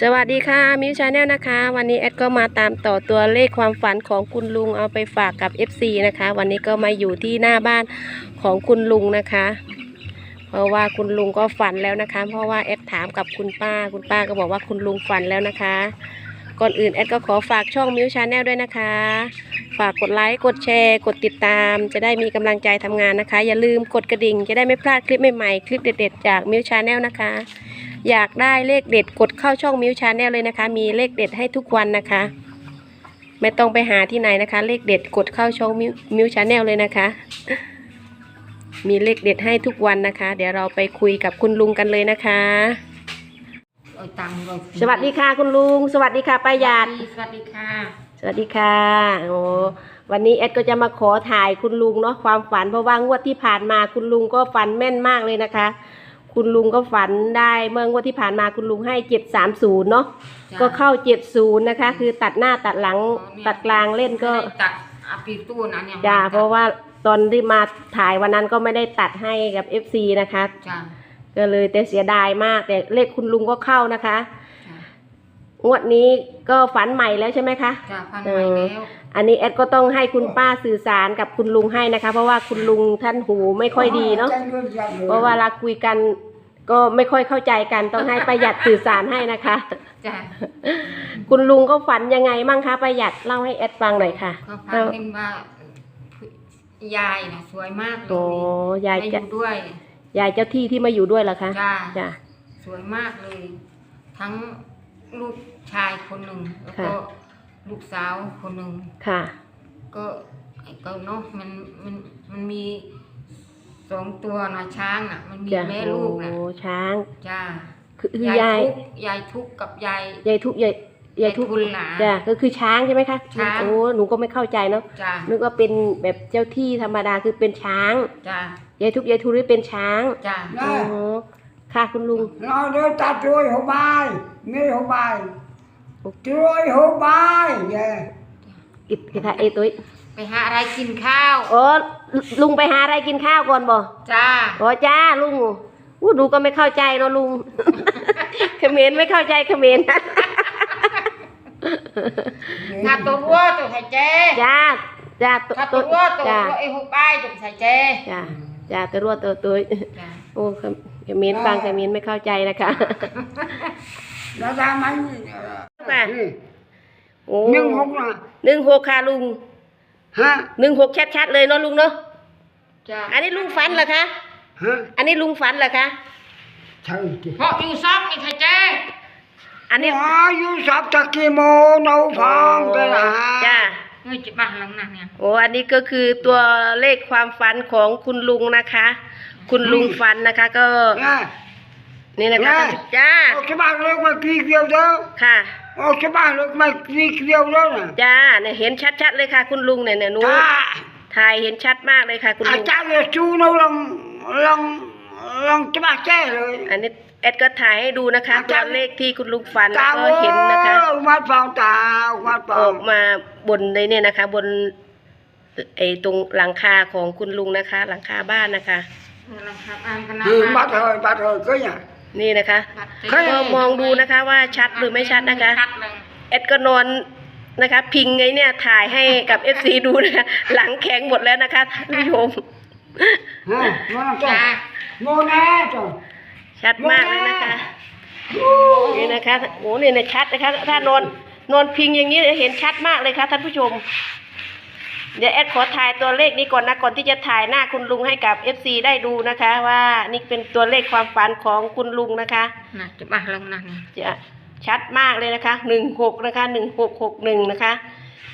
สวัสดีค่ะมิวชาแนลนะคะ วันนี้แอดก็มาตามต่อตัวเลขความฝันของคุณลุงเอาไปฝากกับ FC นะคะ วันนี้ก็มาอยู่ที่หน้าบ้านของคุณลุงนะคะ เพราะว่าคุณลุงก็ฝันแล้วนะคะ เพราะว่าแอดถามกับคุณป้า คุณป้าก็บอกว่าคุณลุงฝันแล้วนะคะ ก่อนอื่นแอดก็ขอฝากช่องมิวชาแนลด้วยนะคะ ฝากกดไลค์กดแชร์ กดติดตาม จะได้มีกำลังใจทำงานนะคะ อย่าลืมกดกระดิ่ง จะได้ไม่พลาดคลิปใหม่ๆคลิปเด็ด ๆ จากมิวชาแนลนะคะ อยากได้เลขเด็ดกดเข้าช่องมิวชาแนลเลยนะคะ มีเลขเด็ดให้ทุกวันนะคะ ไม่ต้องไปหาที่ไหนนะคะ เลขเด็ดกดเข้าช่องมิวมิวชาแนลเลยนะคะ มีเลขเด็ดให้ทุกวันนะคะ เดี๋ยวเราไปคุยกับคุณลุงกันเลยนะคะ เอาตังค์เราสวัสดีค่ะคุณลุง สวัสดีค่ะป้าหยาด สวัสดีค่ะ สวัสดีค่ะโอ้วันนี้แอดก็จะมาขอถ่ายคุณลุงเนาะความฝันเพราะว่างวดที่ผ่านมาคุณลุงก็ฝันแม่นมากเลยนะคะ คุณลุงก็ฝันได้เมื่องวดที่ผ่านมาคุณลุงให้เจ็ดสามศูนย์เนาะจ้ะ ก็เข้าเจ็ดศูนย์นะคะ คือตัดหน้าตัดหลังอ๋อเนี่ยตัดกลางเล่นก็ ไม่ได้ตัดอาปีตู้นะเนี่ยจ้าไม่ได้ตัดเพราะว่าตอนที่มาถ่ายวันนั้นก็ไม่ได้ตัดให้กับ FC นะคะ จ้าก็เลยแต่เสียดายมากแต่เลขคุณลุงก็เข้านะคะจ้า งวดนี้ก็ฝันใหม่แล้วใช่ไหมคะ จ้าพันใหม่แล้ว อันนี้แอดก็ต้องให้คุณป้าสื่อสารกับคุณลุงให้นะคะ เพราะว่าคุณลุงท่านหูไม่ค่อยดีเนาะ เพราะเวลาคุยกันก็ไม่ค่อยเข้าใจกันต้องให้ประหยัดสื่อสารให้นะคะ จ้าคุณลุงก็ฝันยังไงมั่งคะประหยัดเล่าให้แอดฟังหน่อยค่ะก็พันเห็นว่ายายนะสวยมากเลโอ้ยยายไม่อจะยู่ด้วยยายเจ้าที่ที่มาอยู่ด้วยเหรอคะ จ้าจ้ะ สวยมากเลย ทั้ง ลูกชายคนหนึ่งแล้วก็ค่ะ ลูกสาวคนหนึ่งค่ะ ก็ไอ้ก็เนาะมันมันมันมีสองตัวนะช้างอะ มันมีจ้ะแม่ลูกนะโอ้ช้าง จ้าคือคือยายทุกข์ยายทุกข์กับยาย ยายทุกยายยายทุกทุนหลาจ้ะก็คือช้างใช่ไหมคะช้าง โอ้หนูก็ไม่เข้าใจเนาะจ้านึกว่าเป็นแบบเจ้าที่ธรรมดาคือเป็นช้างจ้ายายทุกยายทุนี่เป็นช้างจ้า Nè, อ๋อ ค่ะคุณลุง nó đưa ta chuối hồ bài, nghe hồ bài. Chuối hồ bài, yeah. อิดอิดค่ะเอยตุ้ยไปหาอะไรกินข้าวโอ้ลุงไปหาอะไรกินข้าวก่อนบ่จ้าอ๋อจ้าลุงอู้ดูก็ไม่เข้าใจเนาะลุงเขมรไม่เข้าใจเขมรถ้าตัววัวตัวใส่เจจ้าจ้าตัวถ้าตัตัวววัวตัวจ้าไอ้หุบใบายตัวใส่เจจ้าจ้าตัวรัวตัวตุ้ยจ้า โอ้เขมรฟังเขมรไม่เข้าใจนะคะ Nó ra mấy... Bà. Ừ. โอ้ Nhưng không là... หนึ่งหกค่ะลุง Hả? หนึ่งหกชัดๆเลยเนาะลุงเนาะ จ้าอันนี้ลุงฝันเหรอคะ Hả? อันนี้ลุงฝันเหรอคะ Trời kìa. เพราะอยู่ซอกไม่ใส่เจอันนี้ Nó dù sắp chắc kì mô nấu phong cái จ้า là... เฮ้ยจะบ้าหลังนั่นเนี่ย โอ้ อันนี้ก็คือตัวเลขความฝันของคุณลุงนะคะ คุณลุงฝันนะคะ ก็ Nè, นี่นะคะแม่จ้า ô cái bàn nước mà kì kiều đó. ค่ะ Ô cái bàn nước mà kì kiều đó nè. จ้าเนี่ยเห็นชัดๆเลยค่ะ คุณลุงเนี่ยเนี่ยหนู Ta, ถ่ายเห็นชัดมากเลยค่ะ คุณ à ลุง cha về chú nấu lòng... lòng... lòng cái bà chè rồi. อันนี้แอดก็ถ่ายให้ดูนะคะอะตัวจ้าเลขที่คุณลุงฝันแล้ว Ta ก็เห็นนะคะ ơi, mắt phòng ta, mắt ออก phòng. มาบนเลยเนี่ยนะคะ บนไอ้ตรงหลังคาของคุณลุงนะคะ หลังคาบ้านนะคะ หลังคาบ้านก็น่า Ừ, mắt rồi, mắt rồi, cứ nhỉ. นี่นะคะเคยก็มองดูนะคะว่าชัดหรือไม่ชัดนะคะชัดเลยแอดก็นอนนะคะ พิงไงเนี่ยถ่ายให้กับ FC ดูนะคะหลังแข็งหมดแล้วนะคะท่านผู้ชม Hả? Nó làm จ้า sao? Ngô nè, trời. ชัดมากเลยนะคะนี่นะคะโอ้เนี่ยนะชัดนะคะ ถ้านอนนอนพิงอย่างนี้เห็นชัดมากเลยค่ะท่านผู้ชม เดี๋ยวแอดขอถ่ายตัวเลขนี้ก่อนนะก่อนที่จะถ่ายหน้าคุณลุงให้กับ FC ได้ดูนะคะ ว่านี่เป็นตัวเลขความฝันของคุณลุงนะคะน่ะจะบ้าหลังนั่นเนี่ยจะชัดมากเลยนะคะหนึ่งหกนะคะหนึ่งหกหกหนึ่งนะคะ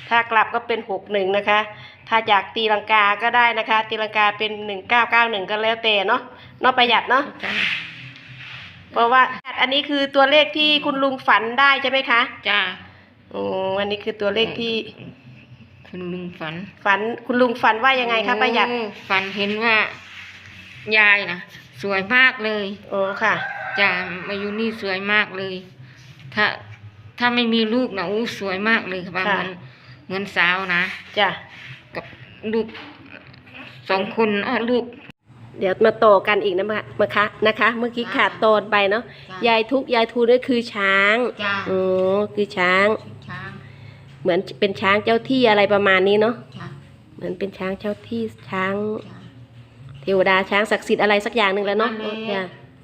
ถ้ากลับก็เป็นหกหนึ่งนะคะ ถ้าอยากตีลังกาก็ได้นะคะ ตีลังกาเป็นหนึ่งเก้าเก้าหนึ่งก็แล้วแต่เนาะเนาะประหยัดเนาะจ้าเพราะว่าอันนี้คือตัวเลขที่คุณลุงฝันได้ใช่ไหมคะจ้าอืมอันนี้คือตัวเลขที่ คุณลุงฝันฝันคุณลุงฝันว่ายังไงคะประหยัดโอ้ฝันเห็นว่า ยายนะสวยมากเลยโอ้ค่ะ จ้ามาอยู่นี่สวยมากเลย ถ้าถ้าไม่มีลูกนะอู้สวยมากเลยค่ะค่ะเหมือนเหมือนสาวนะจ้ะกับลูกสองคนอ้อลูก เดี๋ยวมาต่อกันอีกนะมะมะคะนะคะ เมื่อกี้ขาดตอนไปเนาะจ้ะ ยายทุกข์ยายทูนี่คือช้างจ้า อ๋อคือช้างช้าง เหมือนเป็นช้างเจ้าที่อะไรประมาณนี้เนาะจ้าเหมือนเป็นช้างเจ้าที่ช้าง จ้าเทวดาช้างศักดิ์สิทธิ์อะไรสักอย่างหนึ่งแล้วเนาะนั่นแหละจ้ะ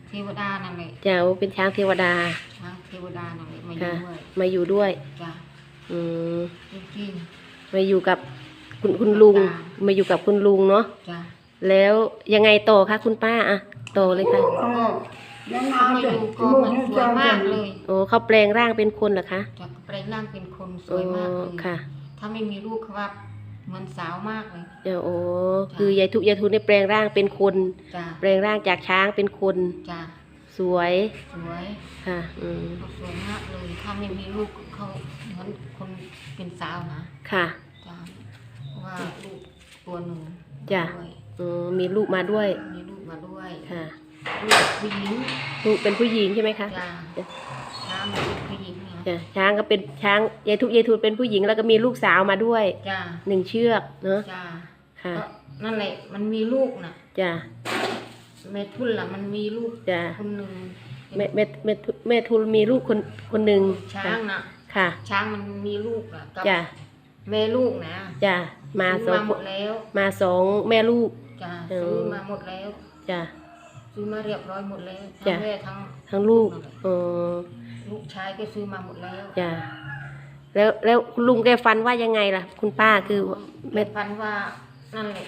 เทวดานั่นแหละจ้ะเป็นช้างเทวดาช้างเทวดานั่นแหละมาอยู่ค่ะด้วยมาอยู่ด้วย จ้าอืมจริง มาอยู่กับคุณคุณลุง จ้ะ มาอยู่กับคุณลุงเนาะๆจ้าแล้วยังไงต่อคะคุณป้าอะต่อเลยค่ะเออยังเขานามาจะอยู่ก็ลูกมันนี่สวจะยมากเลยโอ้เขาแปลงร่างเป็นคนเหรอคะจะแป ลงร่างเป็นคนสโอ้วยมากเลยค่ะ ถ้าไม่มีลูกเขาว่าเหมือนสาวมากเลยเดี๋ยวโอ้คือยายทุกยายทุนได้แปลงร่างเป็นคน จ้าแปลงร่างจากช้างเป็นคน จ้าสวยสวยค่ะ อืมเขาสวยมากเลย ถ้าไม่มีลูกเขาเหมือนคนเป็นสาวนะค่ะ จ้าเพราะว่าลูกตัวหนึ่งจ้ะ ด้วยอืมมีลูกมาด้วยมีลูกมาด้วยค่ะ ลูกผู้หญิงลูกเป็นผู้หญิงใช่ไหมคะ จ้าจ้ะช้างเป็นผู้หญิงเนี่ย จ้ะช้างก็เป็นช้างยายทุกยายทุนเป็นผู้หญิงแล้วก็มีลูกสาวมาด้วยจ้าหนึ่งเชือกเนาะจ้าค่ะ ก็นั่นแหละ มันมีลูกน่ะจ้ะ แม่ทุนล่ะ มันมีลูกจ้ะ คนหนึ่งแม่แม่แม่ทุแม่ทุนมีลูกคนคนหนึ่งช้าค่ะงน่ะ ค่ะช้างมันมีลูกอะกับจ้ะแม่ลูกนะจ้ะมาสซื้อองมาหมดแล้วมาสองแม่ลูก จ้าเออซื้อมาหมดแล้ว จ้ะ ซื้อมาเรียบร้อยหมดแล้วจ้ะทั้งแม่ทั้งทั้งลูกอ๋อลูกชายก็ซื้อมาหมดแล้วจ้ะแล้วแล้วคุณลุงแกฟันว่ายังไงล่ะ คุณป้าคือแม่พันว่านั่นแหละ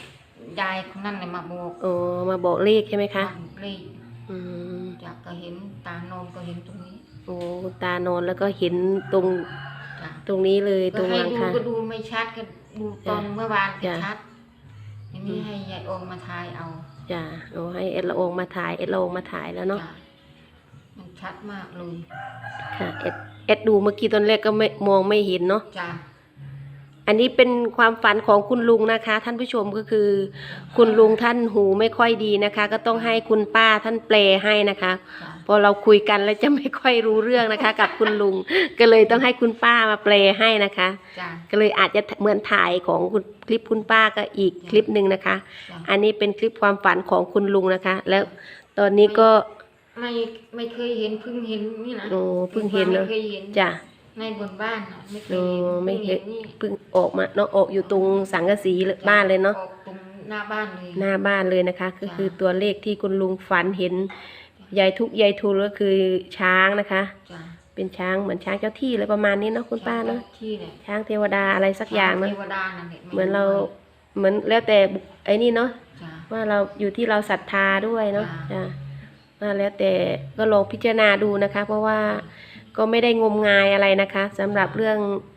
ยายคนนั่นเลยมาบอกอ๋อมาบอกเลขใช่ไหมคะว่าเลขอืมจากก็เห็นตานอนก็เห็นตรงนี้โอ้คุณตานอนแล้วก็เห็นตรงจ้ะตรงนี้เลยตก็รงให้หลังดูคาก็ดูไม่ชัดก็ดูตอนเมื่อวานก็จ้ะชัดอันนี้ให้ยายองมาทายเอา จ้ะเอาให้เอ็ดละโองมาถ่ายเอ็ดละโองมาถ่ายแล้วเนาะจ้ะมันชัดมากเลยค่ะเอ็ดเอ็ดดูเมื่อกี้ตอนแรกก็ไม่มองไม่เห็นเนาะ จ้ะอันนี้เป็นความฝันของคุณลุงนะคะ ท่านผู้ชมก็คือ คุณลุงท่านหูไม่ค่อยดีนะคะ ก็ต้องให้คุณป้าท่านแปลให้นะคะ จ้ะ พอเราคุยกันแล้วจะไม่ค่อยรู้เรื่องนะคะ กับคุณลุง ก็เลยต้องให้คุณป้ามาแปลให้นะคะ จ้ะ ก็เลยอาจจะเหมือนถ่ายของคุณคลิปคุณป้าก็อีกคลิปหนึ่งนะคะ จ้ะ อันนี้เป็นคลิปความฝันของคุณลุงนะคะ แล้วตอนนี้ก็ไม่ไม่เคยเห็นเพิ่งเห็นนี่นะโอ้เพิ่งเห็นเนอะไม่เคยเห็นจ้ะ ในบนบ้านน่ะไม่เคยโอ้เห็นไม่เคย พิ่งห็นนี่เพิ่งออกมาเนาะออกอยู่ตรงสังกะสีเลยบ้านเลยเนาะ ออกตรงหน้าบ้านเลย หน้าบ้านเลยนะคะ ก็จ้ะคือตัวเลขที่คุณลุงฝันเห็น ยายทุกข์ยายทุนก็คือช้างนะคะ จ้ะเป็นช้างเหมือนช้างเจ้าที่อะไรประมาณนี้เนาะคุณป้าเนาะที่เนี่ยช้างเทวดาอะไรสักอย่างเนาะ เทวดานั่นแหละเหมือนเราเหมือนแล้วแต่บุคไอ้นี่เนาะจ้ะ ว่าเราอยู่ที่เราศรัทธาด้วยเนาะจ้ะ จ้ะว่าแล้วแต่ก็ลองพิจารณาดูนะคะ เพราะว่าก็ไม่ได้งมงายอะไรนะคะสำหรับเรื่องจ้ะ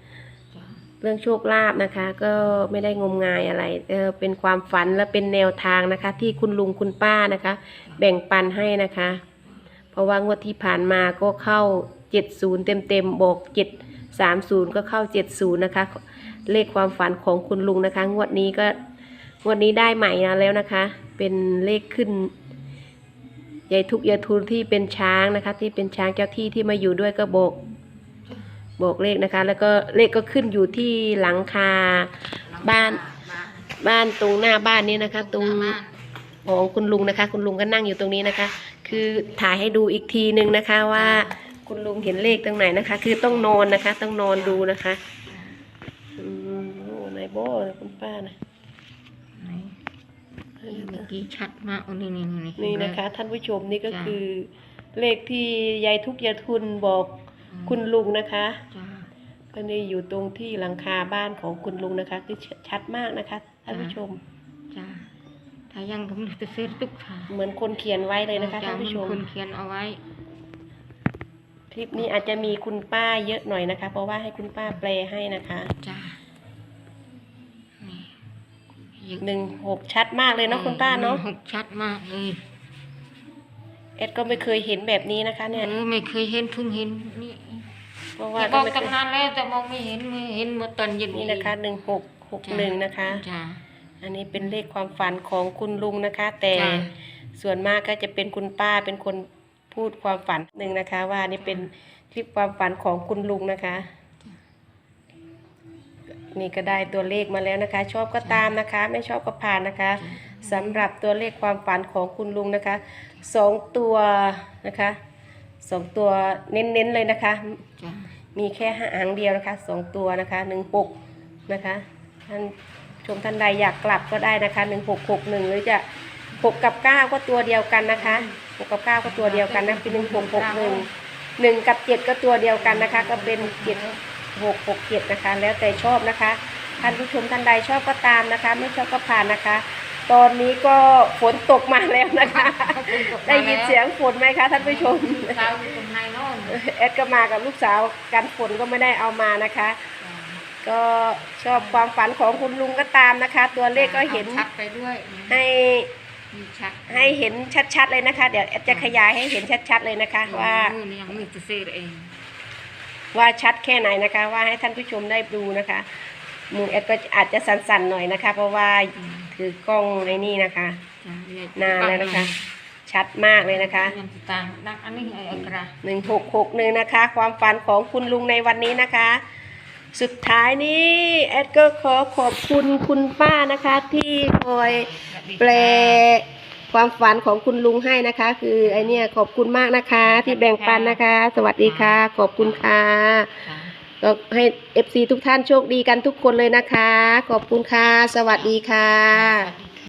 เรื่องโชคลาภนะคะ ก็ไม่ได้งมงายอะไรเออเป็นความฝันและเป็นแนวทางนะคะ ที่คุณลุงคุณป้านะคะ แบ่งปันให้นะคะ เพราะว่างวดที่ผ่านมาก็เข้า 70 เต็มเต็มๆบอก 7 30 ก็เข้า 70 นะคะ เลขความฝันของคุณลุงนะคะ งวดนี้ก็งวดนี้ได้ใหม่แล้วนะคะ เป็นเลขขึ้นยายทุกข์ยายทุนที่เป็นช้างนะคะ ที่เป็นช้างเจ้าที่ที่มาอยู่ด้วยก็บอก บอกเลขนะคะ แล้วก็เลขก็ขึ้นอยู่ที่หลังคาบ้านบ้านบ้านตรงหน้าบ้านนี้นะคะ ตรงหน้าบ้านของคุณลุงนะคะ คุณลุงก็นั่งอยู่ตรงนี้นะคะ คือถ่ายให้ดูอีกทีนึงนะคะว่าคุณลุงเห็นเลขตรงไหนนะคะ คือต้องนอนนะคะ ต้องนอนดูนะคะอืมโอ้นายโบ้คุณป้านะไหนเมื่อกี้ชัดมากโอ้นี่นี่นี่นี่นะคะ ท่านผู้ชมนี่ก็จ้ะคือเลขที่ยายทุกข์ยายทุนบอก คุณลุงนะคะจ้ะก็นี่อยู่ตรงที่หลังคาบ้านของคุณลุงนะคะ คือชัดมากนะคะท่านผู้ชม จ้ะถ้ายังก็ไม่จะเซ็ตตุกค่ะเหมือนคนเขียนไว้เลยนะคะจ้ท่านผู้ชมคนเขียนเอาไว้ คลิปนี้อาจจะมีคุณป้าเยอะหน่อยนะคะ เพราะว่าให้คุณป้าแปลให้นะคะจ้ะนี่หนึ่งหกชัดมากเลยเนาะคุณป้าเนาะหกชัดมากเลยเอ็ดก็ไม่เคยเห็นแบบนี้นะคะ เนี่ยเออไม่เคยเห็นเพิ่งเห็นนี่ เพราะว่าบก็อกไม่เคตั้งยนานแล้วแต่มองไม่เห็นไม่เห็นเมื่อตอนเย็นนี่นะคะหนึ่งหกหกหนึ่งนะคะ จ้ะอันนี้เป็นเลขความฝันของคุณลุงนะคะ แต่จ้ะ ส่วนมากก็จะเป็นคุณป้าเป็นคนพูดความฝันหนึ่งนะคะ ว่านี่เป็นคลิปความฝันของคุณลุงนะคะ นี่ก็ได้ตัวเลขมาแล้วนะคะ ชอบก็ตามนะคะ ไม่ชอบก็ผ่านนะคะสำหรับตัวเลขความฝันของคุณลุงนะคะสองตัวนะคะสองตัวเน้นๆเลยนะคะ จ้ะ มีแค่หางเดียวนะคะสองตัวนะคะหนึ่งหกนะคะท่านชมท่านใดอยากกลับก็ได้นะคะหนึ่งหกหกหนึ่งหรือจะหกกับเก้าก็ตัวเดียวกันนะคะหกกับเก้าก็ตัวเดียวกันนะเป็นหนึ่งหกหกหนึ่งหนึ่งกับเจ็ดก็ตัวเดียวกันนะคะ ก็เป็นเจ็ดหกหกเจ็ดนะคะ แล้วแต่ชอบนะคะท่านผู้ชมท่านใดชอบก็ตามนะคะ ไม่ชอบก็ผ่านนะคะ ตอนนี้ก็ฝนตกมาแล้วนะคะ ได้ยินเสียงฝนไหมคะท่านผู้ชมสาวอยู่ตรงไหนโน่นแอดก็มากับลูกสาวกันฝนก็ไม่ได้เอามานะคะ ก็ชอบความฝันของคุณลุงก็ตามนะคะ ตัวเลขก็เห็นอาชัดไปด้วยให้มีชัดให้เห็นชัดๆเลยนะคะ เดี๋ยวแอดจะขยายให้เห็นชัดๆเลยนะคะว่ามือนี่ยังมือจะเสียเองว่าชัดแค่ไหนนะคะ ว่าให้ท่านผู้ชมได้ดูนะคะมือแอดก็อาจจะสั่นๆหน่อยนะคะ เพราะว่า ถือกล้องในนี่นะคะจ้ะเยนานแล้วนะคะ ชัดมากเลยนะคะยังติดตามดักอันนี้ไอ้ไอ้กระหนึ่งหกหกหนึ่งนะคะ ความฝันของคุณลุงในวันนี้นะคะ สุดท้ายนี้แอดก็ขอขอบคุณคุณป้านะคะที่คอยแปลความฝันของคุณลุงให้นะคะ คือไอเนี่ยขอบคุณมากนะคะ ที่แบ่งปันนะคะ สวัสดีค่ะ ขอบคุณค่ะจ้ะ ก็ให้ FC ทุกท่านโชคดีกันทุกคนเลยนะคะ ขอบคุณค่ะ สวัสดีค่ะ